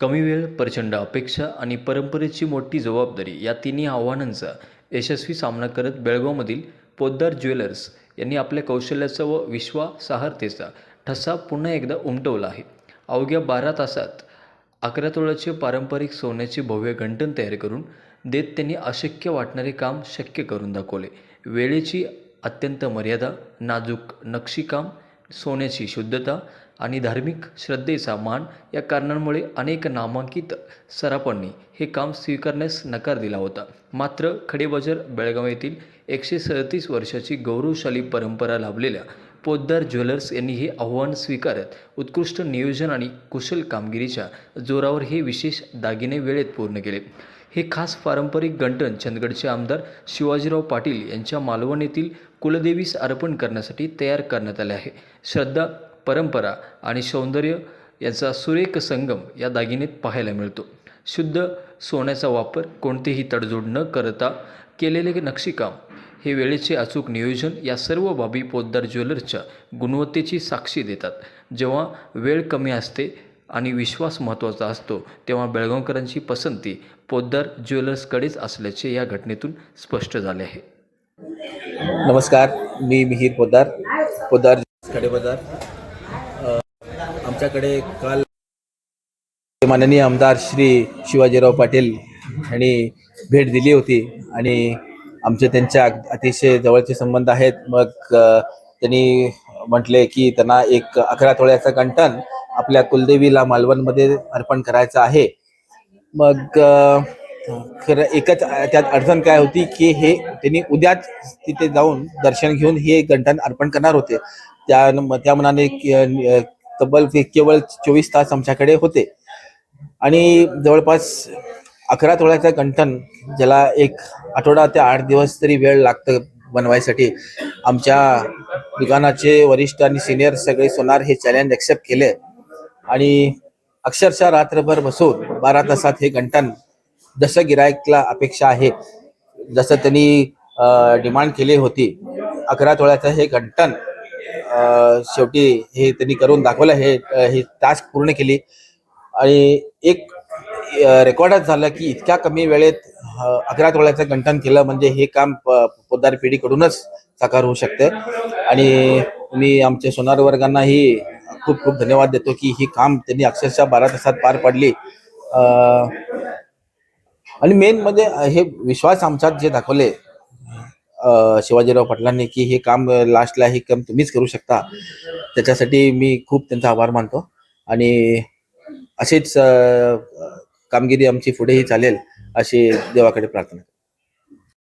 कमी वेळ प्रचंड अपेक्षा आणि परंपरेची मोठी जबाबदारी या तिन्ही आव्हानांचा यशस्वी सामना करत बेळगावमधील पोद्दार ज्वेलर्स यांनी आपल्या कौशल्याचा व विश्वासार्हतेचा ठसा पुन्हा एकदा उमटवला आहे. अवघ्या बारा तासात अकरा तोळ्याचे पारंपरिक सोन्याचे भव्य गंटन तयार करून देत त्यांनी अशक्य वाटणारे काम शक्य करून दाखवले. वेळेची अत्यंत मर्यादा नाजूक नक्षीकाम सोन्याची शुद्धता आणि धार्मिक श्रद्धेचा मान या कारणांमुळे अनेक नामांकित सरापांनी हे काम स्वीकारण्यास नकार दिला होता. मात्र खडेबाजार बेळगाव येथील एकशे सदतीस वर्षाची गौरवशाली परंपरा लाभलेल्या पोद्दार ज्वेलर्स यांनी हे आव्हान स्वीकारत उत्कृष्ट नियोजन आणि कुशल कामगिरीच्या जोरावर हे विशेष दागिने वेळेत पूर्ण केले. हे खास पारंपरिक गंटन चंदगडचे आमदार शिवाजीराव पाटील यांच्या मालवण येथील कुलदेवीस अर्पण करण्यासाठी तयार करण्यात आले आहे. श्रद्धा परंपरा आणि सौंदर्य यांचा सुरेख संगम या दागिनेत पाहायला मिळतो. शुद्ध सोन्याचा वापर कोणतेही तडजोड न करता केलेले नक्षीकाम हे वेळेचे अचूक नियोजन या सर्व बाबी पोद्दार ज्वेलर्सच्या गुणवत्तेची साक्षी देतात. जेव्हा वेळ कमी असते आणि विश्वास महत्त्वाचा असतो तेव्हा बेळगावकरांची पसंती पोद्दार ज्वेलर्सकडेच असल्याचे या घटनेतून स्पष्ट झाले आहे. नमस्कार मी मिहीर पोद्दार पोद्दार खडे बाजार. आमच्याकडे काल माननीय आमदार श्री शिवाजीराव पाटील यांनी भेट दिली होती आणि आमचे त्यांच्या अतिशय जवळचे संबंध आहेत. मग त्यांनी म्हटले की त्यांना एक अकरा तोळ्याचा कंटन आपल्या कुलदेवीला मालवणमध्ये अर्पण करायचं आहे. मग खरं एकच त्यात अडचण काय होती की हे त्यांनी उद्याच तिथे जाऊन दर्शन घेऊन हे गंठन अर्पण करणार होते. त्या त्या मनाने तब्बल केवळ चोवीस तास आमच्याकडे होते. आणि जवळपास अकरा तोळ्याचं कंठन ज्याला एक आठवडा ते आठ दिवस तरी वेळ लागतं बनवायसाठी आमच्या दुकानाचे वरिष्ठ आणि सिनियर सगळे सोनार हे चॅलेंज एक्सेप्ट केले. आणि अक्षरशः रात्रभर बसून बारा तासात हे गंटन जसं गिरायकला अपेक्षा आहे जसं त्यांनी डिमांड केली होती. अकरा तोळ्याचं हे गंटन शेवटी हे त्यांनी करून दाखवलं हे हे ही टास्क पूर्ण केली. आणि एक रेकॉर्डच झालं की इतक्या कमी वेळेत अकरा तोळ्याचं गंठन केलं म्हणजे हे काम प- पोद्दार पिढीकडूनच साकार होऊ शकते. आणि मी आमच्या सोनार वर्गांनाही खूप खूप धन्यवाद देतो की ही काम त्यांनी अक्षरशः बारा तासात पार पाडली. आणि मेन म्हणजे हे विश्वास आमच्यात जे दाखवले शिवाजीराव पाटलांनी की हे काम लास्टला हे काम तुम्हीच करू शकता. त्याच्यासाठी मी खूप त्यांचा आभार मानतो. आणि अशीच कामगिरी आमची पुढेही चालेल अशी देवाकडे प्रार्थना